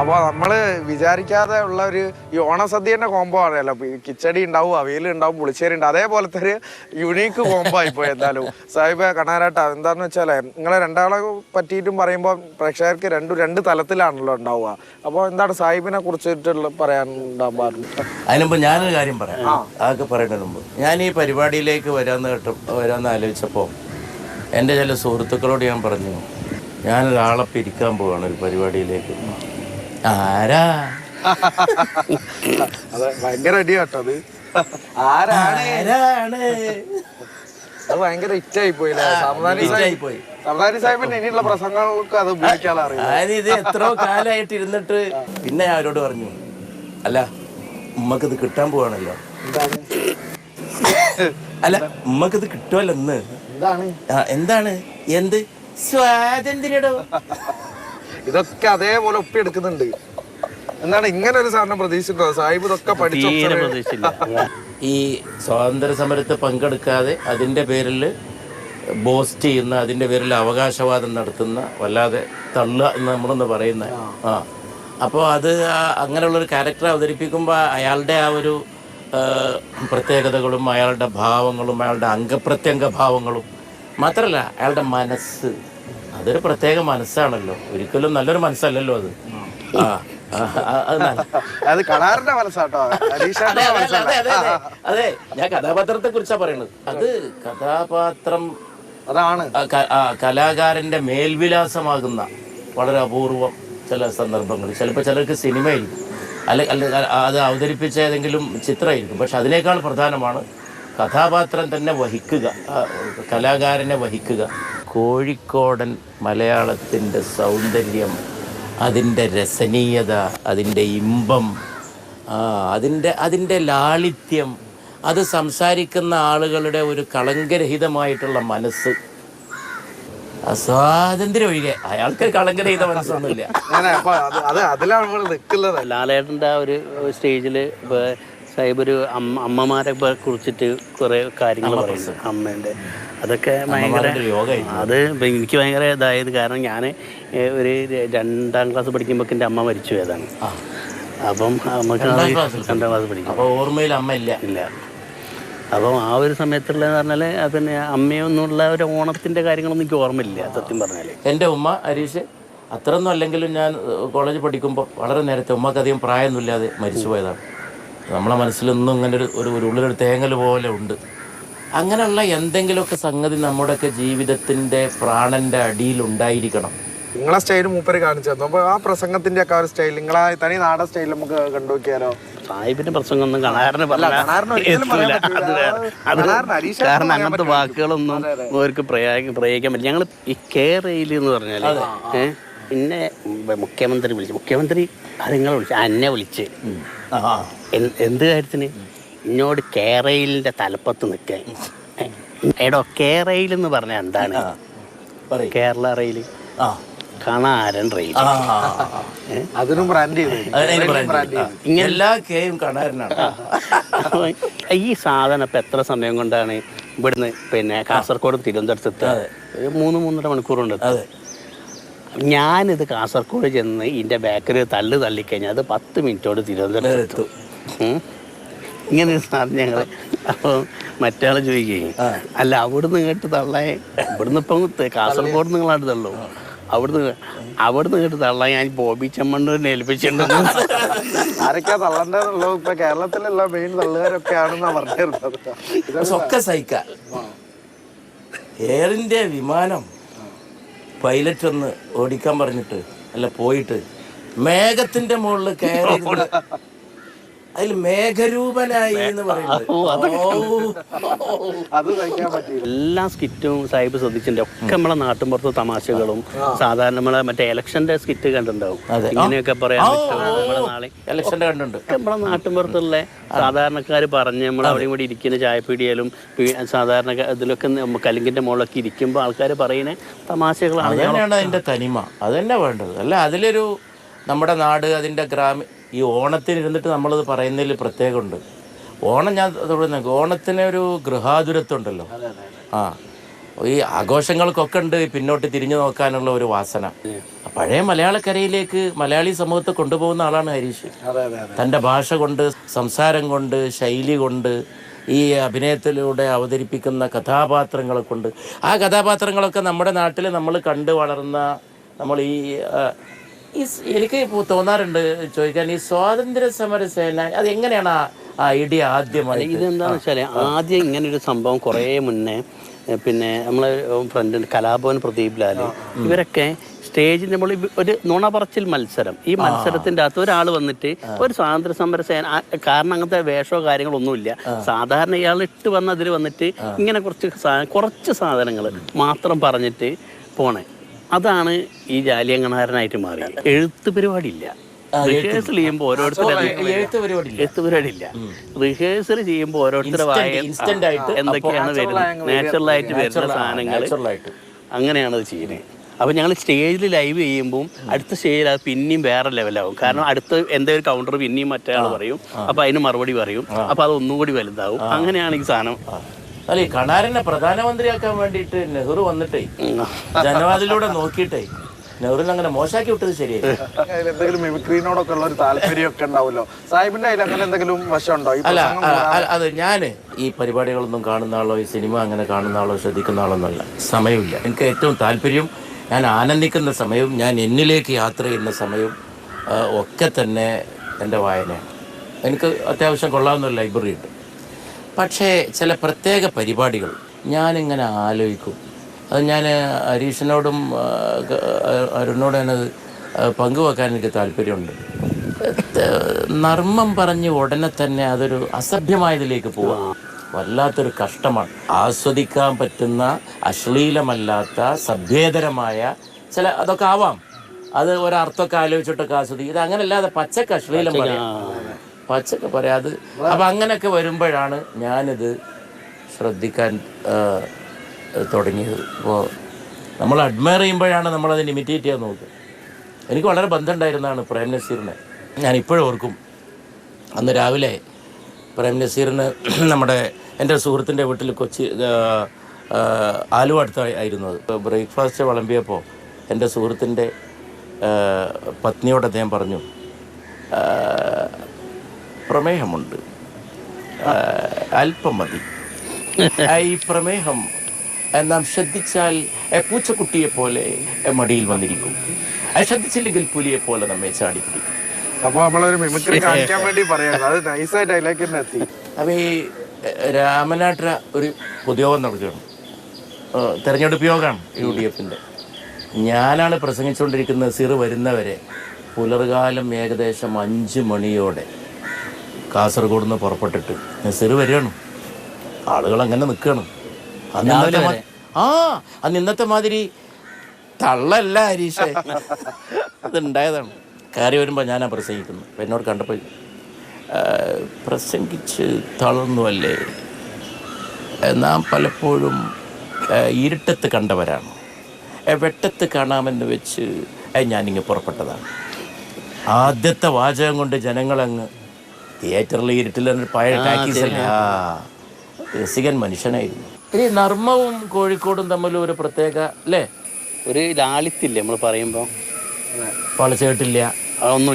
അപ്പോൾ നമ്മൾ വിചാരിക്കാതെ ഉള്ള ഒരു ഈ ഓണസദ്യന്റെ കോംബോ ആണല്ലോ. കിച്ചടി ഉണ്ടാവും അവയിൽ ഉണ്ടാവും പുളിശ്ശേരി ഉണ്ടാവും. അതേപോലത്തെ ഒരു യുണീക്ക് കോംബോ ആയിപ്പോയി എന്തായാലും. സാഹിബ് കണ്ണാരാട്ട എന്താണെന്ന് വെച്ചാലേ നിങ്ങളെ രണ്ടാളെ പറ്റിയിട്ടും പറയുമ്പോൾ പ്രേക്ഷകർക്ക് രണ്ടു രണ്ട് തലത്തിലാണല്ലോ ഉണ്ടാവുക. അപ്പോൾ എന്താണ് സാഹിബിനെ കുറിച്ചിട്ടുള്ള പറയാൻ ഉണ്ടാവാറുണ്ട് അതിനുമ്പ് ഞാനൊരു കാര്യം പറയാം. അതൊക്കെ പറയുന്നതിന് മുമ്പ്. ഞാൻ ഈ പരിപാടിയിലേക്ക് വരാമെന്ന് കേട്ട വരാമെന്ന് ആലോചിച്ചപ്പോൾ എന്റെ ചില സുഹൃത്തുക്കളോട് ഞാൻ പറഞ്ഞു ഞാനൊരാളെ പിരിക്കാൻ പോവാണ് ഒരു പരിപാടിയിലേക്ക്. ആരാ? അത് ഭയങ്കര അടി കേട്ടോ അത്. ആരാണ്? ആരാണ്? അത് ഭയങ്കര ഇറ്റായി പോയി. സമദാനി സാഹിബിന്റെ ഇനിയുള്ള പ്രസംഗങ്ങൾക്ക് അത് ഞാനിത് ഇത് എത്രയോ കാലമായിട്ട് ഇരുന്നിട്ട് പിന്നെ അവരോട് പറഞ്ഞു അല്ല ഉമ്മക്ക് ഇത് കിട്ടാൻ പോവാണല്ലോ. അല്ല ഉമ്മക്ക് ഇത് കിട്ടുമല്ലോ ഇന്ന്. എന്താണ്? എന്താണ്? എന്ത്? സ്വാതന്ത്ര്യോ ഇതൊക്കെ അതേപോലെ ഒപ്പി എടുക്കുന്നുണ്ട് എന്താണ് ഇങ്ങനെ ഒരു സാധനം പ്രതീക്ഷിക്കുന്നത് സാഹിബ് ഇതൊക്കെ പഠിച്ചു തീരെ ഈ സ്വാതന്ത്ര്യ സമരത്തെ പങ്കെടുക്കാതെ അതിന്റെ പേരിൽ ബോസ്റ്റ് ചെയ്യുന്ന അതിന്റെ പേരിൽ അവകാശവാദം നടത്തുന്ന വല്ലാതെ തള്ളുക എന്ന് നമ്മളൊന്ന് പറയുന്ന ആ. അപ്പോൾ അത് ആ- അങ്ങനെയുള്ളൊരു ക്യാരക്ടർ അവതരിപ്പിക്കുമ്പോൾ അയാളുടെ ആ ഒരു ആ, പ്രത്യേകതകളും അയാളുടെ ഭാവങ്ങളും അയാളുടെ അംഗപ്രത്യംഗ ഭാവങ്ങളും മാത്രമല്ല അയാളുടെ മനസ്സ്. അതൊരു പ്രത്യേക മനസ്സാണല്ലോ. ഒരിക്കലും നല്ലൊരു മനസ്സല്ലല്ലോ അത്. ആ അത് കണാറിന്റെ മനസ്സാട്ടോ. അതെ, ഞാൻ കഥാപാത്രത്തെ കുറിച്ചാ പറയണത്. അത് കഥാപാത്രം അതാണ്. കലാകാരന്റെ മേൽവിലാസമാകുന്ന വളരെ അപൂർവം ചില സന്ദർഭങ്ങൾ. ചിലപ്പോൾ ചിലർക്ക് സിനിമയായിരിക്കും. അല്ലെ അല്ല അത് അവതരിപ്പിച്ച ഏതെങ്കിലും ചിത്രമായിരിക്കും. പക്ഷെ അതിനേക്കാൾ പ്രധാനമാണ് കഥാപാത്രം തന്നെ വഹിക്കുക. കലാകാരനെ വഹിക്കുക. കോഴിക്കോടൻ മലയാളത്തിന്റെ സൗന്ദര്യം അതിന്റെ രസനീയത അതിന്റെ ഇമ്പം ആ, അതിന്റെ അതിന്റെ ലാളിത്യം അത് സംസാരിക്കുന്ന ആളുകളുടെ ഒരു കളങ്കരഹിതമായിട്ടുള്ള മനസ്സ്. സ്വാതന്ത്ര്യം ഒഴികെ. അയാൾക്ക് കളങ്കരഹിത മനസ്സൊന്നുമില്ല. അങ്ങനെ അപ്പൊ അത് അത് അതിലാണ് നമ്മൾ നിൽക്കുന്നത്. ലാലേട്ടന്റെ ആ ഒരു സ്റ്റേജിൽ സാഹിബ് ഒരു അമ്മമാരെ കുറിച്ചിട്ട് കുറെ കാര്യങ്ങൾ പറയുന്നു അമ്മേന്റെ അതൊക്കെ ഭയങ്കര. അത് എനിക്ക് ഭയങ്കര ഇതായത് കാരണം ഞാൻ ഒരു രണ്ടാം ക്ലാസ് പഠിക്കുമ്പോൾ എന്റെ അമ്മ മരിച്ചു പോയതാണ്. അപ്പം നമുക്ക് രണ്ടാം ക്ലാസ് പഠിക്കും. അപ്പോൾ ഓർമ്മയിൽ അമ്മ ഇല്ല. ഇല്ല. അപ്പം ആ ഒരു സമയത്തുള്ളതെന്ന് പറഞ്ഞാൽ പിന്നെ അമ്മയൊന്നുള്ള ഒരു ഓണത്തിന്റെ കാര്യങ്ങളൊന്നും എനിക്ക് ഓർമ്മയില്ല സത്യം പറഞ്ഞാൽ എന്റെ ഉമ്മ ഹരീഷ് അത്രയൊന്നും അല്ലെങ്കിലും ഞാൻ കോളേജ് കോളേജിൽ പഠിക്കുമ്പോൾ വളരെ നേരത്തെ ഉമ്മക്കധികം പ്രായമൊന്നുമില്ലാതെ മരിച്ചു പോയതാണ്. നമ്മളെ മനസ്സിലൊന്നും ഇങ്ങനെ ഒരു ഒരു ഉള്ളിലൊരു തേങ്ങൽ പോലെ ഉണ്ട്. അങ്ങനെയുള്ള എന്തെങ്കിലുമൊക്കെ സംഗതി നമ്മുടെയൊക്കെ ജീവിതത്തിന്റെ പ്രാണന്റെ അടിയിൽ ഉണ്ടായിരിക്കണം. നിങ്ങളെ സ്റ്റൈൽ മൂപ്പര് കാണിച്ചു തന്നു. ആ പ്രസംഗത്തിന്റെ ഒക്കെ ഒരു സ്റ്റൈൽ നിങ്ങളെ തനി നാടൻ സ്റ്റൈൽ നമുക്ക് കണ്ടുനോക്കിയാലോ സാഹിബിന്റെ പ്രസംഗം ഒന്നും കണാറിന് കാരണം അങ്ങനത്തെ വാക്കുകളൊന്നും അവർക്ക് പ്രയോഗ പ്രയോഗിക്കാൻ പറ്റില്ല. ഞങ്ങൾ ഈ കെ റെയിൽ എന്ന് പറഞ്ഞാൽ ഏഹ് പിന്നെ മുഖ്യമന്ത്രി വിളിച്ചു മുഖ്യമന്ത്രി ആരെങ്കിലും വിളിച്ചു എന്നെ വിളിച്ച് എന്ത് കാര്യത്തിന്? ഇന്നോട് കേരയിലിന്റെ തലപ്പത്ത് നിൽക്കാൻ എടോ കേരയിൽ എന്ന് പറഞ്ഞാൽ എന്താണ് പറയും. കേരള റെയിൽ ആ. കാണാരൻ റെയിൽ ആ അതിനും ബ്രാൻഡ് ഇങ്ങനെ എല്ലാ കേയും കണാരനാണ്. ഈ സാധനം ഇപ്പം എത്ര സമയം കൊണ്ടാണ് ഇവിടുന്ന് പിന്നെ കാസർഗോഡ് തിരുവനന്തപുരത്ത് ഒരു മൂന്ന് മൂന്നര മണിക്കൂറുണ്ട്. അതെ. ഞാനിത് കാസർഗോഡ് ചെന്ന് ഇതിന്റെ ബേക്കറി തള്ളു തള്ളിക്കഴിഞ്ഞാൽ അത് പത്ത് മിനിറ്റോട് തിരുവനന്തപുരത്ത് എത്തും. ഇങ്ങനെ ഒരു സാധനം ഞങ്ങൾ അപ്പോൾ മറ്റാൾ ചോദിക്കുകയും അല്ല അവിടുന്ന് കേട്ട് തള്ളേ ഇവിടുന്ന് ഇപ്പം കാസർഗോഡ് നിങ്ങളാണ് തള്ളു. അവിടുന്ന് അവിടുന്ന് കേട്ട് തള്ളാൻ ഞാൻ ബോബി ചെമ്മണ്ണൂരിനെ ഏൽപ്പിച്ചിട്ടുണ്ടെന്ന് ആരൊക്കെയാ തള്ളേണ്ടതുള്ളത് ഇപ്പൊ കേരളത്തിലുള്ള മെയിൻ തള്ളുകാരൊക്കെ ആണെന്നാ പറഞ്ഞിരുന്നത്. ഇത് പക്ഷെ ഒക്കെ സഹിക്കാം എയർ വിമാനം പൈലറ്റ് ഒന്ന് ഓടിക്കാൻ പറഞ്ഞിട്ട് അല്ല പോയിട്ട് മേഘത്തിന്റെ മുകളിൽ കയറി അതിൽ മേഘരൂപനായി എന്ന് പറയുന്നത്. എല്ലാ സ്കിറ്റും സാഹിബ് ശ്രദ്ധിച്ചിട്ടുണ്ട്. ഒക്കെ നമ്മളെ നാട്ടിൻപുറത്തെ തമാശകളും സാധാരണ നമ്മളെ മറ്റേ ഇലക്ഷന്റെ സ്കിറ്റ് കണ്ടിട്ടുണ്ടാവും. ഇങ്ങനെയൊക്കെ പറയാൻ നാളെ. ഇലക്ഷന്റെ കണ്ടുണ്ട്. ഒക്കെ നമ്മളെ നാട്ടിൻപുറത്തുള്ള സാധാരണക്കാർ പറഞ്ഞ് നമ്മൾ അവിടെ കൂടി ഇരിക്കുന്ന ചായപ്പീടിയാലും സാധാരണ ഇതിലൊക്കെ കലിങ്കിന്റെ മുകളിലൊക്കെ ഇരിക്കുമ്പോൾ ആൾക്കാർ പറയുന്ന തമാശകളാണ്. അത് അതിന്റെ തനിമ. അതന്നെ വേണ്ടത്. അല്ല അതിലൊരു നമ്മുടെ നാട് അതിന്റെ ഗ്രാമ ഈ ഓണത്തിന് ഇരുന്നിട്ട് നമ്മളത് പറയുന്നതിൽ പ്രത്യേകമുണ്ട്. ഓണം ഞാൻ തുടങ്ങി ഓണത്തിന് ഒരു ഗൃഹാതുരത്വം ഉണ്ടല്ലോ ആ ഈ ആഘോഷങ്ങൾക്കൊക്കെ ഉണ്ട് പിന്നോട്ട് തിരിഞ്ഞു നോക്കാനുള്ള ഒരു വാസന. പഴയ മലയാളക്കരയിലേക്ക് മലയാളി സമൂഹത്തെ കൊണ്ടുപോകുന്ന ആളാണ് ഹരീഷ്. തന്റെ ഭാഷ കൊണ്ട് സംസാരം കൊണ്ട് ശൈലി കൊണ്ട് ഈ അഭിനയത്തിലൂടെ അവതരിപ്പിക്കുന്ന കഥാപാത്രങ്ങളെ കൊണ്ട്. ആ കഥാപാത്രങ്ങളൊക്കെ നമ്മുടെ നാട്ടിൽ നമ്മൾ കണ്ടു വളർന്ന നമ്മൾ ഈ ഈ എനിക്ക് ഇപ്പോൾ തോന്നാറുണ്ട് ചോദിക്കാൻ ഈ സ്വാതന്ത്ര്യ സമര സേന അത് എങ്ങനെയാണ് ആ ഐഡിയ ആദ്യമായി ഇതെന്താണെന്ന് വെച്ചാൽ ആദ്യം ഇങ്ങനെ ഒരു സംഭവം കുറേ മുന്നേ പിന്നെ നമ്മളെ ഫ്രണ്ട് കലാഭവൻ പ്രദീപ് ലാൽ ഇവരൊക്കെ സ്റ്റേജിൽ നമ്മൾ ഒരു നുണ പറച്ചിൽ മത്സരം. ഈ മത്സരത്തിന്റെ അകത്ത് ഒരാൾ വന്നിട്ട് ഒരു സ്വാതന്ത്ര്യ സമര സേന കാരണം അങ്ങനത്തെ വേഷമോ കാര്യങ്ങളൊന്നുമില്ല. സാധാരണ ഇയാൾ ഇട്ട് വന്ന അതിൽ വന്നിട്ട് ഇങ്ങനെ കുറച്ച് കുറച്ച് സാധനങ്ങൾ മാത്രം പറഞ്ഞിട്ട് പോണേ. അതാണ് ഈ ജാലിയങ്കണാരനായിട്ട് മാറി. എഴുത്ത് പരിപാടിയില്ല. റിഹേഴ്സൽ ചെയ്യുമ്പോൾ ഓരോരുത്തരും എഴുത്ത് പരിപാടി പരിപാടി ഇല്ല റിഹേഴ്സൽ ചെയ്യുമ്പോൾ ഓരോരുത്തരുടെ വായ എന്തൊക്കെയാണ് വരുന്നത്? നാച്ചുറൽ ആയിട്ട് വരുന്ന സാധനങ്ങൾ നാച്ചുറലായിട്ട് അങ്ങനെയാണ് അത് ചെയ്യുന്നത്. അപ്പൊ ഞങ്ങൾ സ്റ്റേജിൽ ലൈവ് ചെയ്യുമ്പോൾ അടുത്ത സ്റ്റേജിൽ അത് പിന്നെയും വേറെ ലെവലാവും കാരണം അടുത്ത എന്തെങ്കിലും ഒരു കൗണ്ടർ പിന്നെയും മറ്റേ പറയും. അപ്പൊ അതിന് മറുപടി പറയും. അപ്പൊ അത് ഒന്നുകൂടി വലുതാവും. അങ്ങനെയാണ് ഈ സാധനം അല്ല ഈ കണാരനെ പ്രധാനമന്ത്രിയാക്കാൻ വേണ്ടിട്ട് നെഹ്റു വന്നിട്ടേ ജനവാദിലൂടെ നോക്കിയിട്ടേ നെഹ്റുവിനെ അങ്ങനെ മോശാക്കി വിട്ടത് ശരിയായി അതിൽ എന്തെങ്കിലും മിമിക്രീനോടൊക്കെ ഉള്ള ഒരു താല്പര്യമൊക്കെ ഉണ്ടാവുമല്ലോ. സാഹിബിന്റെ അതിൽ അങ്ങനെ എന്തെങ്കിലും വശമുണ്ടോ? അല്ല അത് ഞാൻ ഈ പരിപാടികളൊന്നും കാണുന്ന ആളോ ഈ സിനിമ അങ്ങനെ കാണുന്ന ആളോ ശ്രദ്ധിക്കുന്ന ആളൊന്നുമല്ല സമയമില്ല. എനിക്ക് ഏറ്റവും താല്പര്യം ഞാൻ ആനന്ദിക്കുന്ന സമയവും ഞാൻ എന്നിലേക്ക് യാത്ര ചെയ്യുന്ന സമയവും ഒക്കെ തന്നെ എന്റെ വായനയാണ്. എനിക്ക് അത്യാവശ്യം കൊള്ളാവുന്ന ലൈബ്രറി ഉണ്ട് പക്ഷേ ചില പ്രത്യേക പരിപാടികൾ ഞാനിങ്ങനെ ആലോചിക്കും. അത് ഞാൻ ഹരീഷിനോടും അരുണിനോടും ഞാനത് പങ്കുവെക്കാൻ എനിക്ക് താല്പര്യമുണ്ട്. നർമ്മം പറഞ്ഞ് ഉടനെ തന്നെ അതൊരു അസഭ്യമായതിലേക്ക് പോവാം. വല്ലാത്തൊരു കഷ്ടമാണ്. ആസ്വദിക്കാൻ പറ്റുന്ന അശ്ലീലമല്ലാത്ത സഭ്യേതരമായ ചില അതൊക്കെ ആവാം. അത് ഒരർത്ഥമൊക്കെ ആലോചിച്ചിട്ടൊക്കെ ആസ്വദിക്കും ഇത് അങ്ങനെയല്ലാതെ പച്ചക്ക് അശ്ലീലം പറയാം. പച്ചക്ക് പറയാത് അപ്പം അങ്ങനെയൊക്കെ വരുമ്പോഴാണ് ഞാനിത് ശ്രദ്ധിക്കാൻ തുടങ്ങിയത്. ഇപ്പോൾ നമ്മൾ അഡ്മയർ ചെയ്യുമ്പോഴാണ് നമ്മളതിന് ഇമിറ്റേറ്റ് ചെയ്യാൻ നോക്കുക. എനിക്ക് വളരെ ബന്ധമുണ്ടായിരുന്നതാണ് പ്രേം നസീറിനെ. ഞാൻ ഇപ്പോഴും ഓർക്കും. അന്ന് രാവിലെ പ്രേം നസീറിന് നമ്മുടെ എന്റെ സുഹൃത്തിന്റെ വീട്ടിൽ കൊച്ചി ആലുവ അടുത്ത ആയിരുന്നു അത്. ബ്രേക്ക്ഫാസ്റ്റ് വിളമ്പിയപ്പോൾ എന്റെ സുഹൃത്തിന്റെ പത്നിയോട് അദ്ദേഹം പറഞ്ഞു പ്രമേഹമുണ്ട്. അല്പം മതി. ഈ പ്രമേഹം നാം ശ്രദ്ധിച്ചാൽ പൂച്ചക്കുട്ടിയെ പോലെ മടിയിൽ വന്നിരിക്കും. അത് ശ്രദ്ധിച്ചില്ലെങ്കിൽ പുലിയെ പോലെ നമ്മെ ചാടി പിടിക്കും അപ്പൊ നമ്മളൊരു മിമിക്രി കാണിക്കാൻ വേണ്ടി പറയാം അത് നൈസായിട്ട് അതിലേക്ക് തന്നെ എത്തി. അപ്പോൾ ഈ എ, ഒരു പൊതുയോഗം നടക്കുകയാണ് തെരഞ്ഞെടുപ്പ് യോഗമാണ് യു ഡി എഫിന്റെ ഞാനാണ് പ്രസംഗിച്ചുകൊണ്ടിരിക്കുന്നത് സിറ് വരുന്നവരെ. പുലർകാലം ഏകദേശം അഞ്ച് മണിയോടെ. കാസർഗോഡ് നിന്ന് പുറപ്പെട്ടിട്ട്. നെസീർ വരികയാണ്. ആളുകൾ അങ്ങനെ നിൽക്കുകയാണ് അന്ന് ഇന്നത്തെ ആ അന്ന് ഇന്നത്തെ മാതിരി തള്ളല്ല ഹരീഷേ. അതുണ്ടായതാണ് കയറി വരുമ്പോൾ ഞാനാ പ്രസംഗിക്കുന്നു അപ്പം എന്നോട് കണ്ടപ്പോൾ പ്രസംഗിച്ച് തളർന്നുവല്ലേ? നാം പലപ്പോഴും ഇരുട്ടത്ത് കണ്ടവരാണ്. വെട്ടത്ത് കാണാമെന്ന് വെച്ച് ഞാനിങ്ങ് പുറപ്പെട്ടതാണ്. ആദ്യത്തെ വാചകം കൊണ്ട് ജനങ്ങളങ്ങ് തിയേറ്ററിൽ ഇരുട്ടിൽ പഴയ ടാക്കീസല്ലേ ആ. രസികൻ മനുഷ്യനായിരുന്നു. ഇനി നർമ്മവും കോഴിക്കോടും തമ്മിൽ ഒരു പ്രത്യേക അല്ലേ? ഒരു ലാളിത്തില്ലേ നമ്മൾ പറയുമ്പോൾ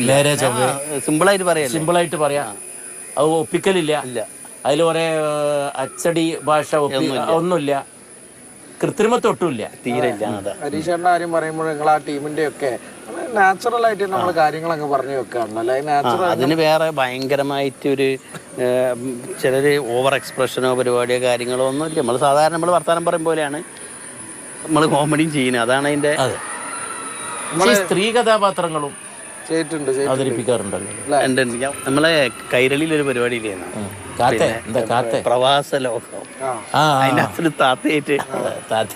നേരെ ചൊവ്വേ. സിമ്പിളായിട്ട് പറയാം സിമ്പിളായിട്ട് പറയാം. അത് ഒപ്പിക്കലില്ല. ഇല്ല. അതിൽ കുറെ അച്ചടി ഭാഷ ഒന്നുമില്ല. കൃത്രിമത്തൊട്ടുമില്ല. തീരെ ഇല്ല ഹരീഷ് ആരും കാര്യം പറയുമ്പോൾ നിങ്ങൾ ആ ടീമിന്റെ ഒക്കെ നാച്ചുറൽ ആയിട്ട് നമ്മൾ കാര്യങ്ങളൊക്കെ പറഞ്ഞു വെക്കാറുണ്ട്. അല്ലെ ആ, നാച്ചുറൽ അതിന് വേറെ ഭയങ്കരമായിട്ട് ഒരു ചിലര് ഓവർ എക്സ്പ്രഷനോ പരിപാടിയോ കാര്യങ്ങളോ ഒന്നും ഇല്ല നമ്മൾ സാധാരണ നമ്മൾ വർത്തമാനം പറയും പോലെയാണ് നമ്മൾ കോമഡിയും ചെയ്യുന്നത്. അതാണ് അതിന്റെ അതെ. സ്ത്രീ കഥാപാത്രങ്ങളും. അവതരിപ്പിക്കാറുണ്ടല്ലോ. നമ്മളെ കൈരളിയിൽ ഒരു പരിപാടി ഇല്ലായിരുന്നു കാത്തെ? എന്താ കാത്തെ? പ്രവാസ ലോകം. അതിനകത്തൊരു താത്തയായിട്ട് താത്ത.